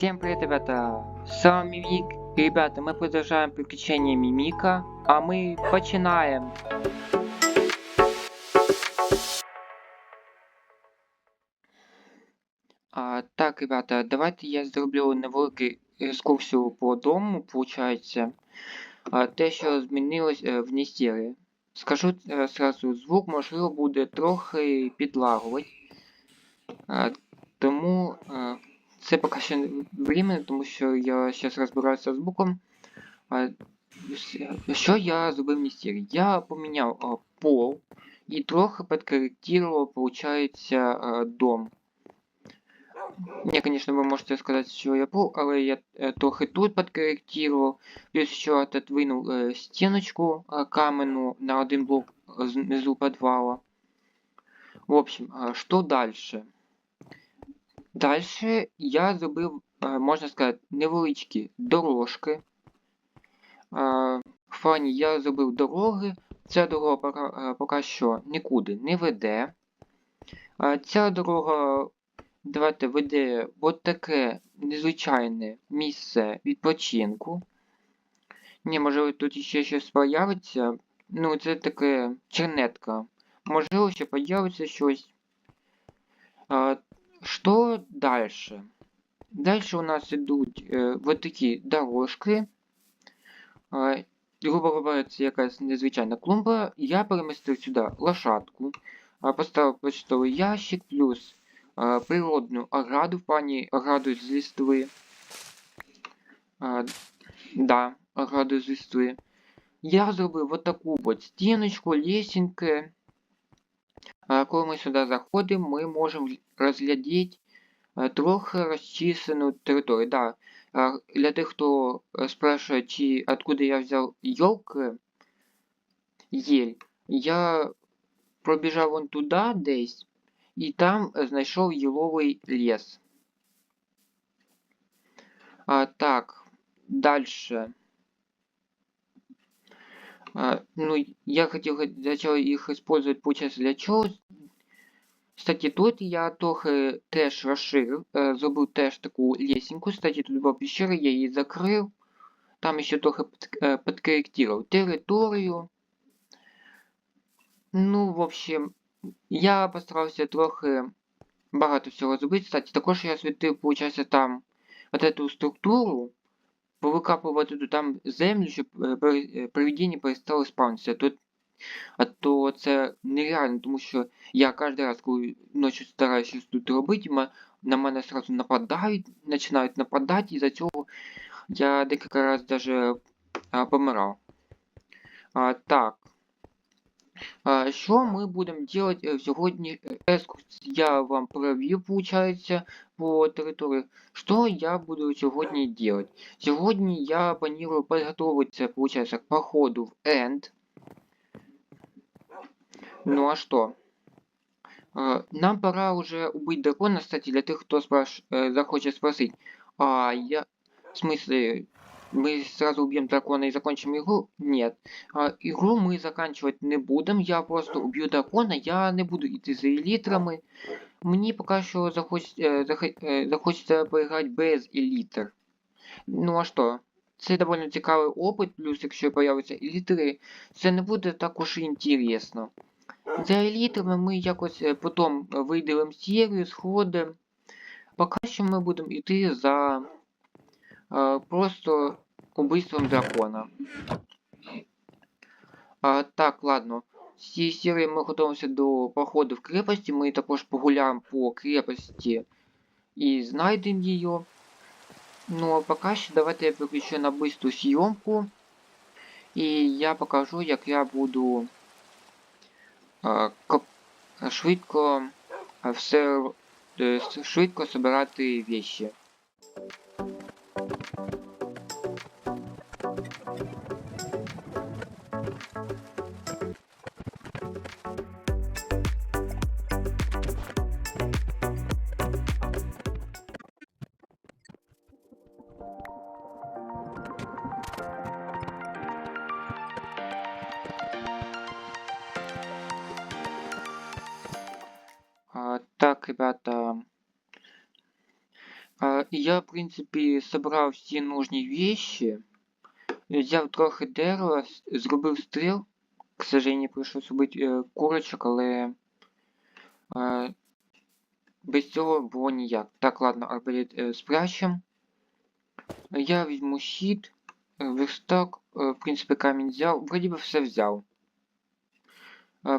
Всем привет, ребята! С вами Мимик. Ребята, мы продолжаем приключения Мимика, а мы починаем. А, так, ребята, давайте я зроблю невелику екскурсію по дому, получається. А, те, що змінилось е, в Ністері. Скажу е, сразу, звук, можливо, буде трохи підлагувати. Тому е, це поки що не временно, тому що я зараз розбираюся з звуком. А, с- що я зробив в Ністері? Я поміняв а, пол і трохи підкоректував, виходить, а, дом. Ні, звісно, ви можете сказати, що я пол, але я е, трохи тут підкоректував. Плюс ще отодвинув е, стіночку е, каменну на один блок знизу підвала. В общем, а, що дальше? Дальше я зробив, можна сказати, невеличкі дорожки. В плані я зробив дороги. Ця дорога пока, е, поки що нікуди не веде. Ця дорога, давайте, веде от таке незвичайне місце відпочинку. Ні, можливо, тут ще щось появиться. Ну, це таке чернетка. Можливо, ще появиться щось. А, что дальше? Дальше у нас идут е, вот такі дорожки. А, грубо говоря, це якась незвичайна клумба. Я перемістив сюди лошадку, а, поставив почтовий ящик, плюс а, природну ограду в плані ограду з листвы. А, да, ограду з листвы. Я зробив вот таку от стіночку, лесенки. А коли ми сюди заходимо, ми можемо розглядіти е, трохи розчислену територію. Да. а, Для тих, хто е, спрашує, чи откуда я взяв йолки, єль, я пробіжав вон туди десь, і там е, знайшов єловий ліс. А, так, дальше. А, ну, я хотел хот- сначала их использовать, получается, для чого? Кстати, тут я трохи теж розширив, е, зробив теж таку лесенку. Кстати, тут була пещера, я її закрив. Там ще трохи е, підкоректував територію. Ну, в общем, я постарався трохи багато всього зробити. Кстати, також я освітив, получается, там вот эту структуру, повикапувати тут там землю, щоб е, привидіння перестало спавнитися. Тут а то це нереально, тому що я кожен раз, коли ночі стараюся щось тут робити, на мене сразу нападають, починають нападати, і за цього я декілька разів даже а, помирав. А, так. А, що ми будемо робити сьогодні? Екскурс я вам провів, получается, по території. Що я буду сьогодні делать? Сьогодні я планую підготуватися, получается, к походу в Энд. Ну а что? Э, Нам пора уже убить дракона, кстати, для тех, кто спраш... э, захочет спросить. А я... В смысле, мы сразу убьем дракона и закончим игру? Нет. А, игру мы заканчивать не будем, я просто убью дракона, я не буду идти за елітрами. Мені поки що захоч... е, зах- е, захочеться поіграти без елітр. Ну а що? Це доволі цікавий опит, плюс якщо появляться елітри, це не буде також і інтересно. За елітами ми якось е, потім виділимо серію, сходимо. Поки що ми будемо йти за е, просто убийством дракона. А, так, ладно. З цієї серії ми готуємося до походу в крепості. Ми також погуляємо по крепості і знайдемо її. Ну а поки що давайте я переключу на бистру зйомку. І я покажу, як я буду е, швидко все е, швидко збирати вещи. Ребята. Я, в принципі, собрав всі нужні вещи. Взяв трохи дерева, зробив стріл. К сожалению, прийшлось убити е, курочок, але без цього було ніяк. Так, ладно, арбалет е, спрячем. Я візьму щит, е, верстак, е, в принципі, камінь взяв. Вроді би все взяв.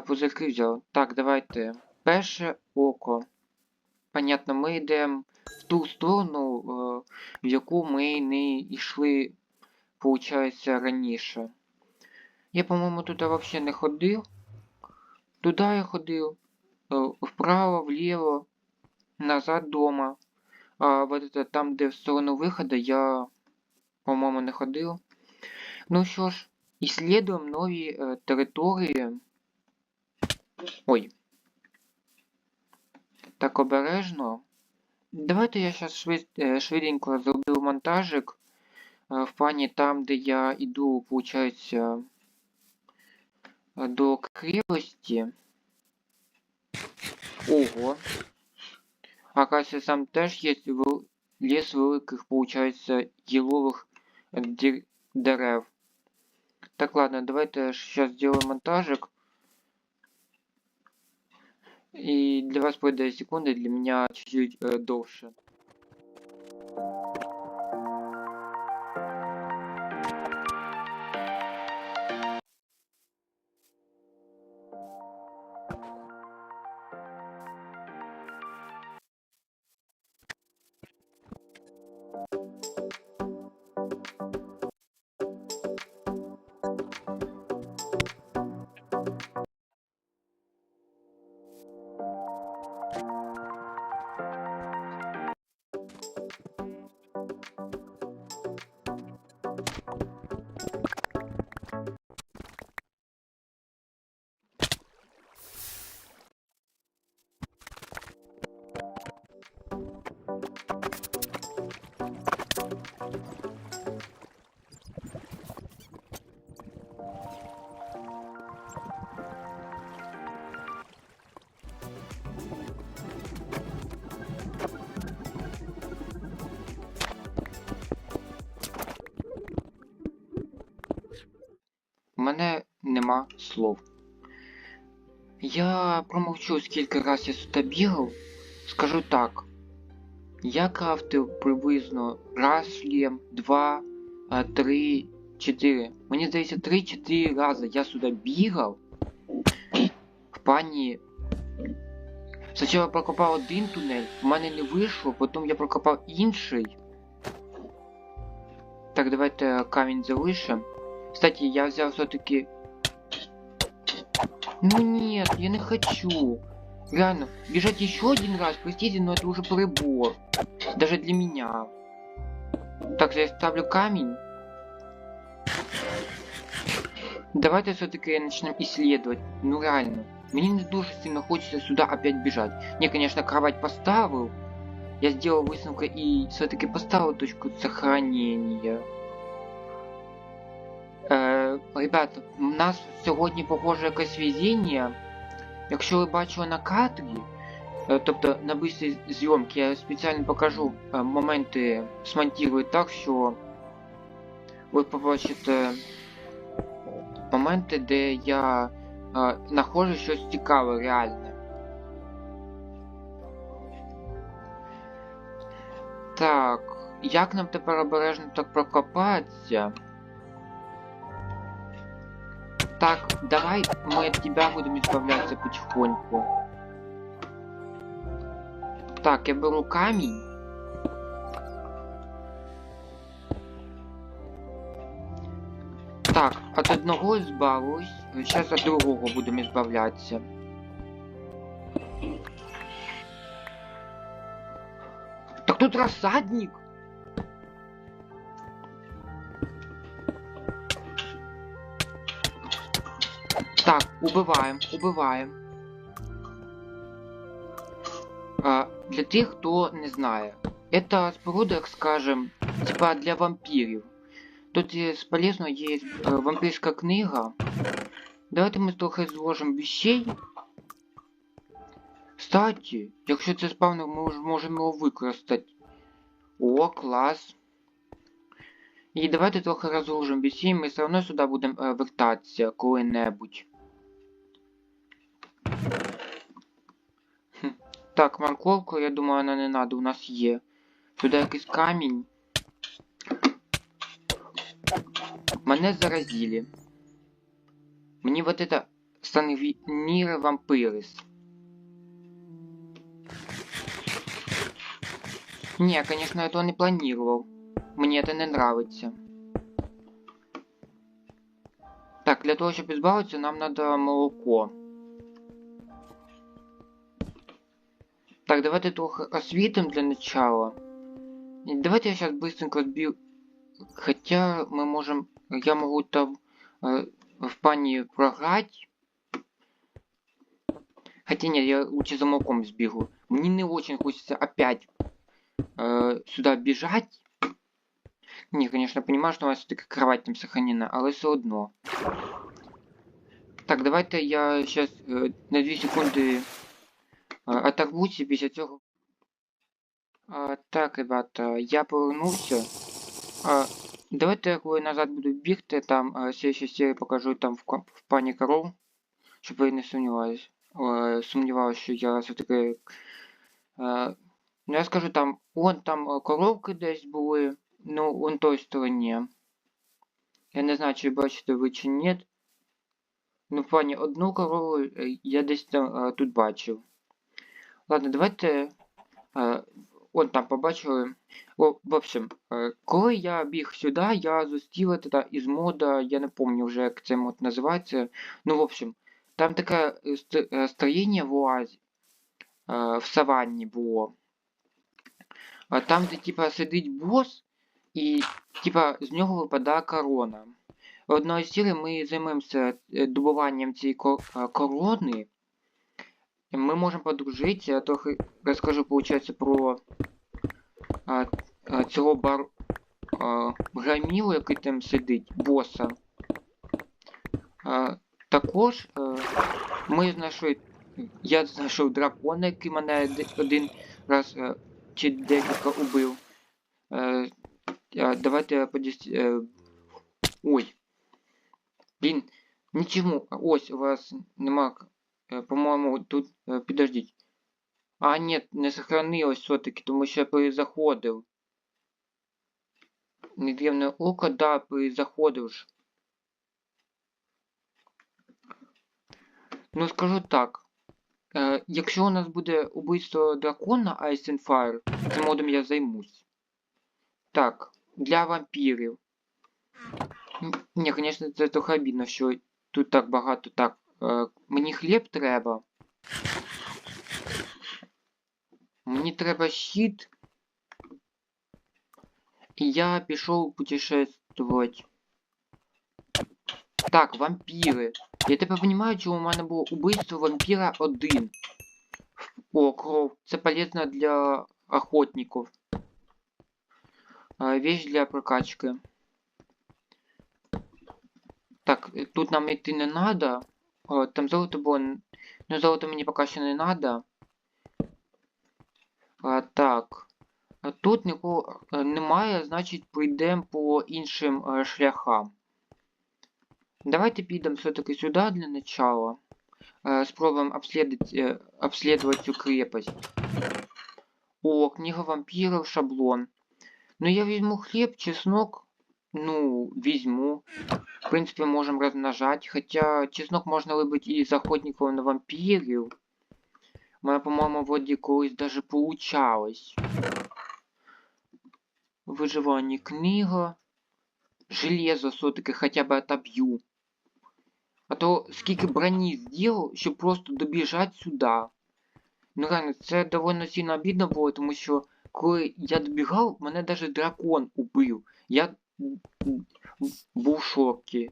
Пузирки взяв. Так, давайте. Перше око. Понятно, ми йдемо в ту сторону, е, в яку ми не йшли, получається, раніше. Я, по-моєму, туди взагалі не ходив. Туди я ходив. е, Вправо, вліво, назад дома. А вот это там, де в сторону виходу, я, по-моєму, не ходив. Ну що ж, исследуємо нові е, території. Ой. Так обережно. Давайте я зараз швид, е, швиденько зроблю монтажик. е, В плані там, де я іду, получається, е, до крепості. Ого. Оказывается, там теж є вел- ліс великих, получається, гілових е, дер- дерев. Так, ладно, давайте сейчас сделаем монтажик. И для вас будет 2 секунды, для меня чуть-чуть э, дольше. Нема слов. Я промовчу, скільки раз я сюди бігав. Скажу так. Я крафтив приблизно раз шлем, два, а, три, чотири. Мені здається, три-чотири рази я сюди бігав. В плані. Спочатку прокопав один тунель, в мене не вийшло, потім я прокопав інший. Так, давайте камінь залишимо. Кстати, я взял все-таки... Ну нет, я не хочу. Реально, бежать еще один раз, простите, но это уже перебор. Даже для меня. Так, я ставлю камень. Давайте все-таки начнем исследовать. Ну реально. Мне не дуже сильно хочется сюда опять бежать. Не, конечно, кровать поставил. Я сделал выставку и все-таки поставил точку сохранения. Е, ребята, у нас сьогодні похоже якесь везіння. Якщо ви бачили на кадрі, е, тобто на бистрій зйомці я спеціально покажу е, моменти смонтірую так, що ви побачите моменти, де я е, знаходжу щось цікаве, реальне. Так, як нам тепер обережно так прокопатися? Так, давай мы от тебя будем избавляться потихоньку. Так, я беру камень. Так, от одного избавлюсь. Сейчас от другого будем избавляться. Так тут рассадник. Так, убиваем. А, для тех, кто не знає, это споруда, як скажем, типа для вампирів. Тут є полезно є е, вампірська книга. Давайте ми трохи зложимо вещей. Кстати, якщо це спавнер, ми можемо його використати. О, клас. І давайте трохи BC, і ми все одно сюди будемо е, вертатися коли-небудь. Так, морковку, я думаю, вона не надо, у нас є. Сюди якийсь камінь. Мене заразили. Мені вот это сангвинир вампирис. Не, конечно, я этого не планировал. Мне это не нравится. Так, для того, чтобы избавиться, нам надо молоко. Так, давайте трохи освітим для начала. Давайте я сейчас быстренько сбил... Хотя мы можем... Я могу там э, в пане програть. Хотя нет, я лучше за молоком сбегу. Мне не очень хочется опять э, сюда бежать. Не, конечно, понимаю, что у нас все-таки кровать там сохранена, але все одно. Так, давайте я сейчас э, на 2 секунди э, і після цього. А, так, ребята, я повернувся. А, давайте, коли назад буду бігти, там а, ще серії покажу там в, в пані коров, щоб ви не сумнівались. Е, сумнівалися, що я все-таки. Ну я скажу там, вон там коровки десь були, ну, вон той стороні. Я не знаю, чи бачите ви чи ні. Ну, в плані одну корову е, я десь там е, тут бачив. Ладно, давайте. Е, там побачили. О, в общем, е, коли я біг сюди, я зустрів это із мода, я не пам'ятаю вже, як цей мод називається. Ну, в общем, там таке е, е, строєння в оазі, в саванні було. Там, де типа сидить бос, і типа з нього випадає корона. Одної сіли ми займемося добуванням цієї корони. І Ми можемо подружитися, я трохи розкажу, виходить, про а, а, цього бар а, грамілу, який там сидить, боса. А, також а, ми знайшли. Я знайшов дракона, який мене один раз а, чи декілька убив. А, давайте подіс... Е, ой. Блін, нічому. Ось у вас нема. Е, По-моєму, тут. е, Підождіть. А, нет, не сохранилось все-таки, тому що я перезаходив. Негрівне око, да, перезаходив ж. Ну, скажу так. Е, якщо у нас буде убивство дракона Ice and Fire, цим модом я займусь. Так, для вампірів. Ні, звісно, це трохи обідно, що тут так багато. Так, мені хліб треба. Мені треба щит. І я пішов путешествувати. Так, вампіри. Я тепер розумію, чому у мене було убивство вампіра один. О, кров. Це полезно для охотників. А, Вещь для прокачки. Так, е, тут нам йти не надо. О, там золото було. н- Ну, золото мені поки що не надо. А, так. Тут нікого е, немає, значить прийдемо по іншим е, шляхам. Давайте підемо все-таки сюди для начала. Спробуємо обследовать, е, цю крепость. О, книга вампиров, шаблон. Ну я візьму хліб, чеснок. Ну, візьму. В принципі, можемо розмножати. Хоча чеснок можна вибити і з охотників на вампірів. У мене, по-моєму, вроді колись даже получалось. Виживання книга. Железо все-таки хоча б отоб'ю. А то скільки броні зробив, щоб просто добіжати сюди. Ну реально, це довольно сильно обідно було, тому що коли я добігав, мене навіть дракон убив. Я був шокі.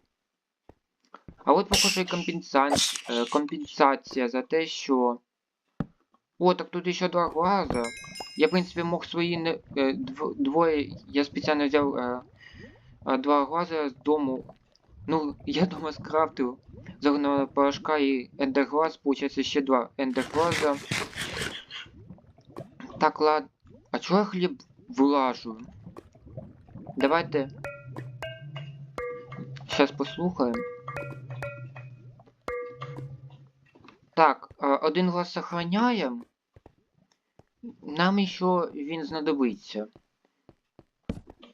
А от похоже компенсація, компенсація за те, що. О, так тут ще два глаза. Я, в принципі, мог свої е, двоє. Я спеціально взяв е, е, два глаза з дому. Ну, я дома скрафтив зеленого порошка і ендерглаз, получается ще два ендерглаза. Так, ладно. А чого я хліб вилажую. Давайте. Сейчас послухаємо. Так, а, один глаз сохраняємо. Нам ще він знадобиться.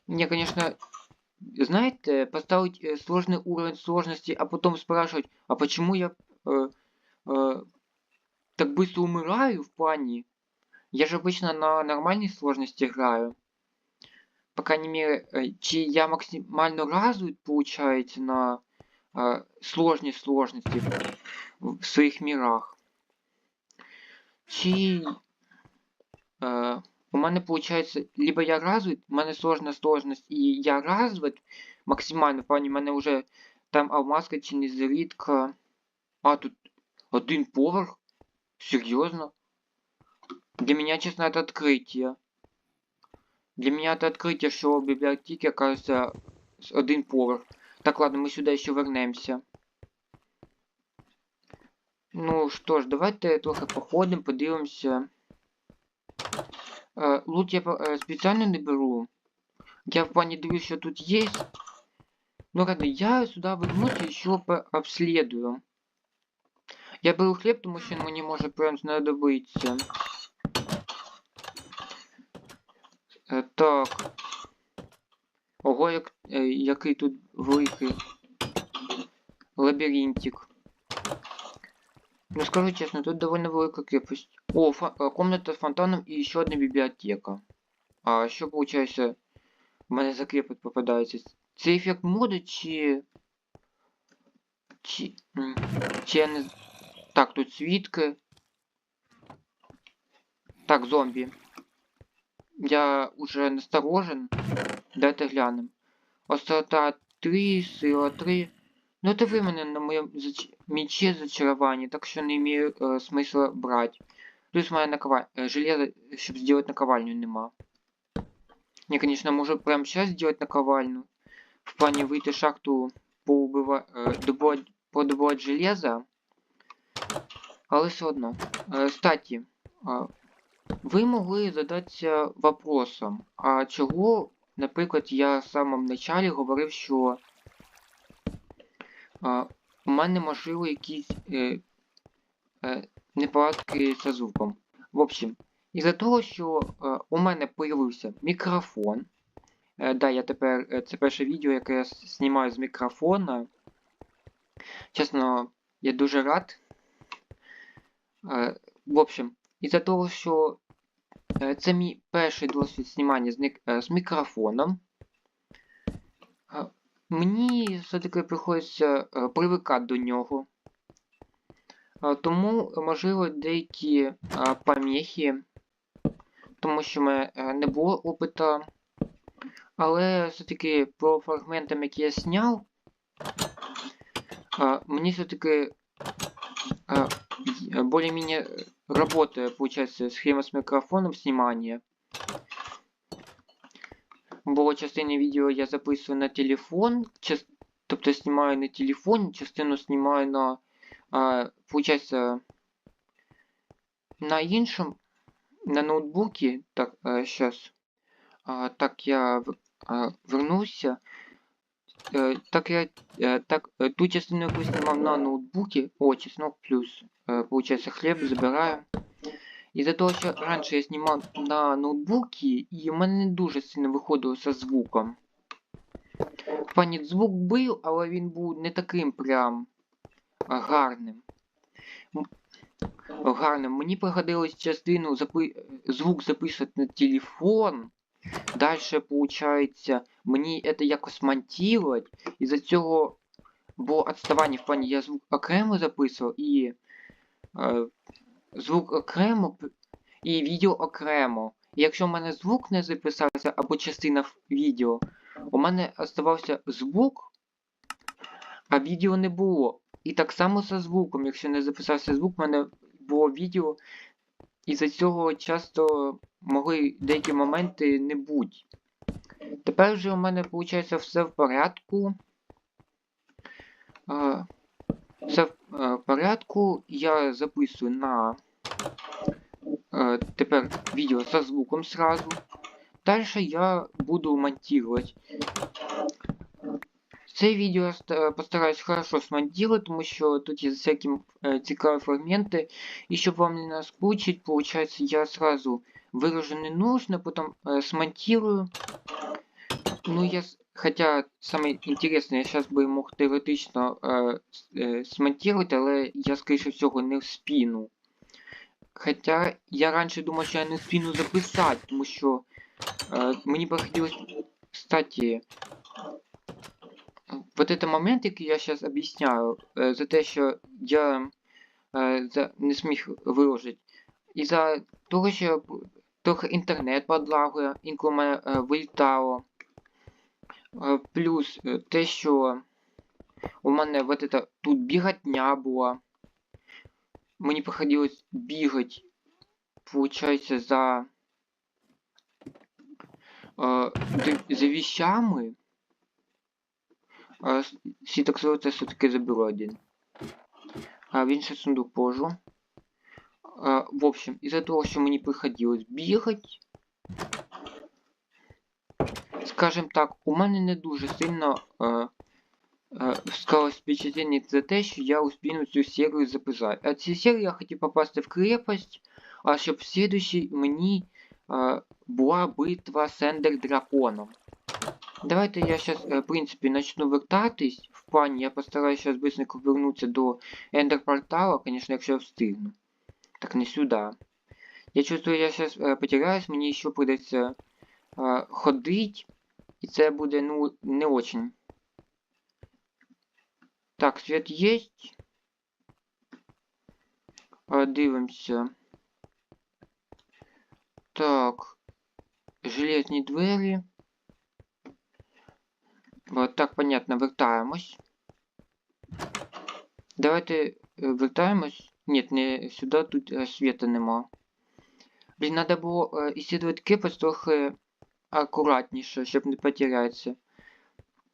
Мне, конечно, знаете, поставить э, сложный уровень сложности, а потом спрашивать, а почему я э, э, так быстро умираю в плане? Я же обычно на нормальной сложности играю. По крайней мере, э, чи я максимально развит, получается, на э, сложной сложности в своих мирах. Чи э, у мене виходить, либо я развит, у мене сложна сложність, і я развит максимально, в плані, в мене вже там алмазка чи не зарідка. А, тут один поверх? Серьезно? Для меня, честно, это открытие. Для меня это открытие, что в библиотеке, кажется, один поверх. Так, ладно, мы сюда еще вернемся. Ну что ж, давайте трохи походимо, подивимося. Е, лут я е, спеціально не беру. Я в плане дивлюсь, що тут є. Ну ладно, я сюда вернусь і ще обследую. Я беру хліб, тому що мені може прям знадобиться. Так. Ого, як, е, який тут великий лабіринтик. Ну скажу честно, тут довольно велика крепость. О, э, комната с фонтаном и еще одна библиотека. А еще получается, в мене за крепость попадається. Це ефект моди чи... Чи... Чи я не... Так, тут свитки. Так, зомби. Я уже насторожен. Давайте глянем. Острота 3, сила 3. Ну это вы мене на моем зач... мече зачарования, так что не имею э, смысла брать. Плюс моя наковальня. Э, железо, чтобы сделать наковальню, нема. Не, конечно, можу прямо сейчас сделать наковальню. В плане выйти шахту поубивати, э, добувати, подобувати железо. Але все одно. Э, кстати, э, ви могли задатися вопросом, а чого, наприклад, я в самому началі говорив, що а, у мене можливо якісь е, е, неполадки зі звуком. В общем, із-за того, що е, у мене появився мікрофон. Е, да, я тепер е, це перше відео, яке я знімаю з мікрофона. Чесно, я дуже рад. Е, в общем, із-за того, що е, це мій перший досвід знімання з, е, мікрофоном. Мені все-таки приходиться е, привикати до нього. Тому, можливо, деякі е, поміхи, тому що в мене е, не було опиту. Але все-таки по фрагментам, які я зняв, мені все-таки более-менее работает, получается, схема с микрофоном снимания. Бо частину відео я записую на телефон, част... тобто знімаю на телефон, частину знімаю на. А, Получається на іншому, на ноутбуке. Так, а, сейчас. А, так, я а, вернуся. А, так я а, так, ту частину, яку знімав на ноутбуке. О, чеснок плюс. Получається, хліб забираю. Із-за того, що раніше я знімав на ноутбуці, і в мене не дуже сильно виходило зі звуком. Пані, звук був, але він був не таким прям гарним. Гарним. Мені пригодилось частину запи... звук записувати на телефон. Дальше, получається, мені це якось монтувати. Із-за цього було відставання в плані я звук окремо записував і. Е, звук окремо і відео окремо. І якщо в мене звук не записався або частина відео, у мене оставався звук, а відео не було. І так само зі звуком, якщо не записався звук, в мене було відео. І за цього часто могли деякі моменти не бути. Тепер вже у мене виходить все в порядку. Все в порядку. Я записую на Е, тепер відео со звуком сразу. дальше я буду монтировать. Це відео я постараюсь хорошо смонтировать, тому що тут є всякі е, цікаві фрагменти. І щоб вам не наскучить, получается, я сразу выражу не нужно, потом э, смонтирую. Ну, я... Хотя самое интересное, я сейчас би мог теоретично е, с- е, смонтувати, але я, скоріше всього, не вспіну. Хоча я раніше думав, що я не вспіну записати, тому що е, мені би хотілося, кстати, вот это момент, який я зараз об'ясняю, е, за те, що я е, за, не зміг виложити. І за того, що трохи інтернет подлагує, інколи мене е, вилітало. Е, плюс е, те, що у мене вот это, тут бігатня була. Мені приходилось бігати, получається, за, за вещами. А, с- всі це все-таки заберу один. А в інший сундук положу. А, в общем, из-за того, що мені приходилось бігати, скажем так, у мене не дуже сильно е, е, склалось впечатлення за те, що я успію цю серію записати. А цю серію я хотів попасти в крепость, а щоб в слідущій мені е, була битва з Ендер Драконом. Давайте я сейчас, в принципе, начну вертатись. В плані я постараюсь сейчас быстренько вернуться до Ендер портала, конечно, якщо я встигну. Так не сюда. Я чувствую, я сейчас э, потеряюсь, мені ще придеться э, ходить. І це буде, ну, не очень. Так, свет есть. Э, дивимося. Так. Железні двері. Вот так, понятно, вертаємось. Давайте е, вертаємось. Ні, не сюди, тут е, света нема. Блін, треба було ісследувати крепость трохи акуратніше, щоб не потерятися.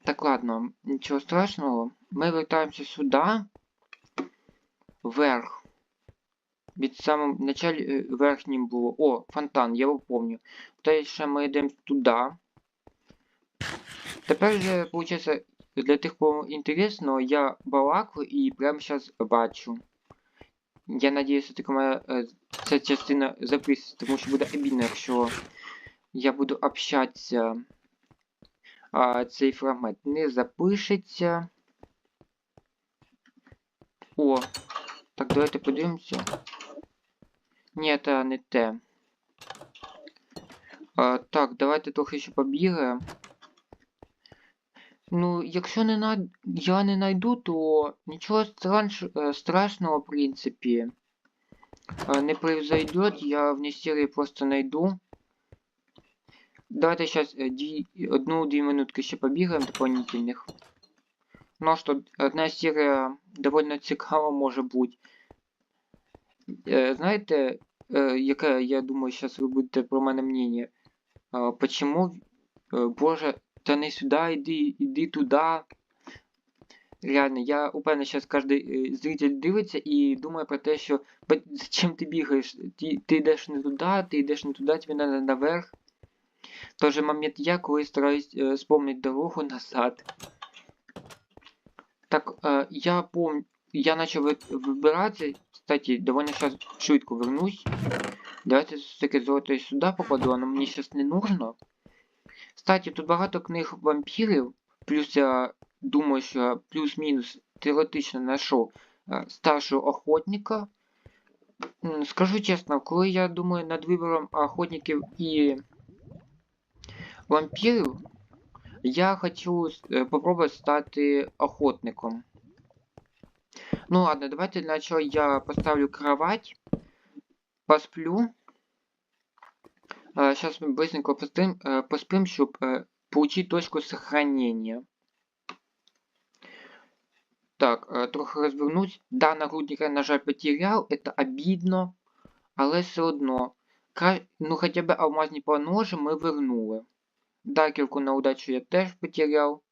Так, ладно, нічого страшного. Ми вертаємося сюди. Вверх. Від самого начала е, верхнім було. О, фонтан, я його помню. Далі ми йдемо туди. Тепер же, получается, для тих, кому інтересно, я балакаю і прямо зараз бачу. Я надіюсь, що така моя е, ця частина записується, тому що буде обідно, якщо я буду общатися, а цей фрагмент не запишеться. О, так, давайте подивимося. Ні, це не те. А, так, давайте трохи ще побігаємо. Ну, якщо не на... я не найду, то нічого страш... е, страшного, в принципі, е, не произойдет. Я вне серии просто найду. Давайте сейчас одну-две минутки ще побігаємо дополнительных. Ну що, одна серія довольно цікава може бути. Е, знаєте, е, яке, я думаю, зараз ви будете про мене мнение. Е, почему, е, боже, та не сюди, іди, іди туди. Реально, я упевнений, зараз кожен е, зритель дивиться і думає про те, що «Ба- зачем ти бігаєш? Ти, ти йдеш не туди, ти йдеш не туди, тобі треба наверх. Той же момент я, коли стараюсь е, вспомнити дорогу назад. Так, е, я помню, я ви- вибиратися, кстати, довольно сейчас швидко вернусь. Давайте все-таки золото сюди попаду, оно мені сейчас не нужно. Кстати, тут багато книг вампірів, плюс я думаю, що плюс-мінус теоретично знайшов е, старшого охотника. Скажу чесно, коли я думаю над вибором охотників і вампірів, я хочу е, попробувати стати охотником. Ну ладно, давайте для я поставлю кровать, посплю. Сейчас мы быстренько поспим, э, поспим, чтобы э, получить точку сохранения. Так, э, трохи розвернусь. Да, нагрудник я, на жаль, потерял, это обидно, але все одно. Кра... Ну, хоча б алмазні поножи ми вернули. Дакерку на удачу я теж потерял.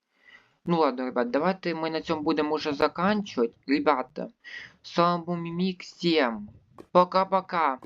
Ну ладно, ребят, давайте мы на цьому будем уже заканчивать. Ребята, с вами был Мимик 7. Пока-пока.